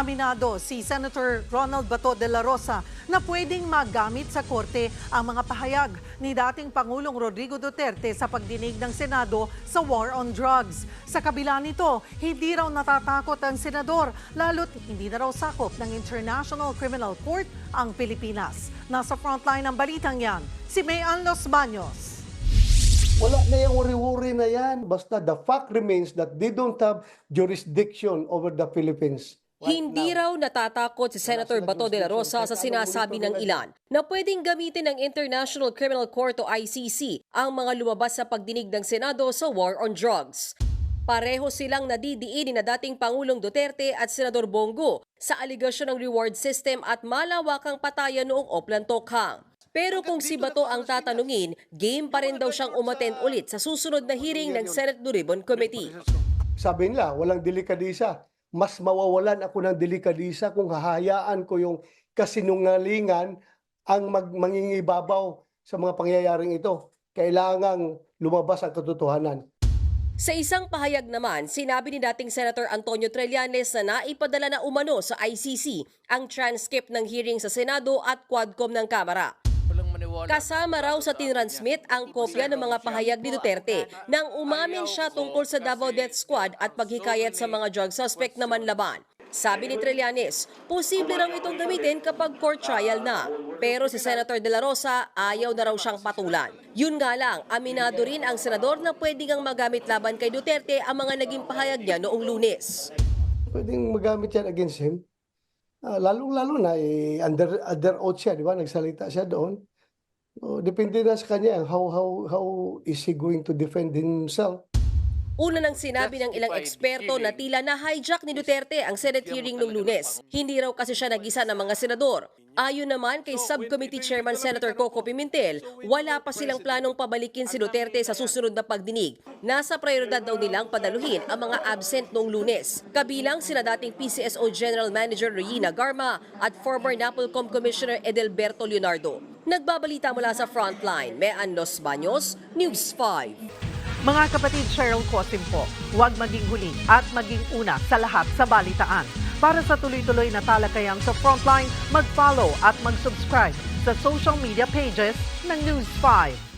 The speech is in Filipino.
Aminado si Senator Ronald Bato de la Rosa na pwedeng magamit sa korte ang mga pahayag ni dating Pangulong Rodrigo Duterte sa pagdinig ng Senado sa war on drugs. Sa kabila nito, hindi raw natatakot ang senador lalo't hindi na raw sakop ng International Criminal Court ang Pilipinas. Nasa frontline ng balitang yan, si Mayan Los Baños. Wala na yung worry-worry na yan. Basta the fact remains that they don't have jurisdiction over the Philippines. Hindi raw natatakot si Senator Bato de la Rosa sa sinasabi ng ilan na pwedeng gamitin ng International Criminal Court o ICC ang mga lumabas sa pagdinig ng Senado sa war on drugs. Pareho silang nadidiin ni na dating Pangulong Duterte at Senador Bongo sa aligasyon ng reward system at malawakang patayan noong Oplan Tokhang. Pero kung si Bato ang tatanungin, game pa rin daw siyang umattend ulit sa susunod na hearing ng Senate Blue Ribbon Committee. Sabi nila, walang delikadisa. Mas mawawalan ako ng delikadisa kung hahayaan ko yung kasinungalingan ang mag mangingibabaw sa mga pangyayaring ito. Kailangang lumabas ang katotohanan. Sa isang pahayag naman, sinabi ni dating Senator Antonio Trillanes na naipadala na umano sa ICC ang transcript ng hearing sa Senado at Quadcom ng Kamara. Kasama raw sa tinransmit ang kopya ng mga pahayag ni Duterte nang umamin siya tungkol sa Davao Death Squad at paghikayat sa mga drug suspect na manlaban. Sabi ni Trillanes, posible raw itong gamitin kapag court trial na. Pero si Senator De La Rosa ayaw na raw siyang patulan. Yun nga lang, aminado rin ang senador na pwede ngang magamit laban kay Duterte ang mga naging pahayag niya noong lunes. Pwedeng magamit yan against him. Ah, lalong-lalo na, eh, under, under oath siya, di ba? Nagsalita siya doon. So, depende na sa kanya how, how, how is he going to defend himself. Una nang sinabi ng ilang eksperto na tila na hijack ni Duterte ang Senate hearing nung lunes. Hindi raw kasi siya nag-isa ng mga senador. Ayon naman kay Subcommittee Chairman Senator Coco Pimentel, wala pa silang planong pabalikin si Duterte sa susunod na pagdinig. Nasa prioridad daw nilang padaluhin ang mga absent noong lunes. Kabilang sila dating PCSO General Manager Regina Garma at former NAPOLCOM Commissioner Edelberto Leonardo. Nagbabalita mula sa Frontline, Mean Los Baños, News 5. Mga kapatid Cheryl Cosim po, huwag maging huli at maging una sa lahat sa balitaan. Para sa tuloy-tuloy na talakayang sa Frontline, mag-follow at mag-subscribe sa social media pages ng News 5.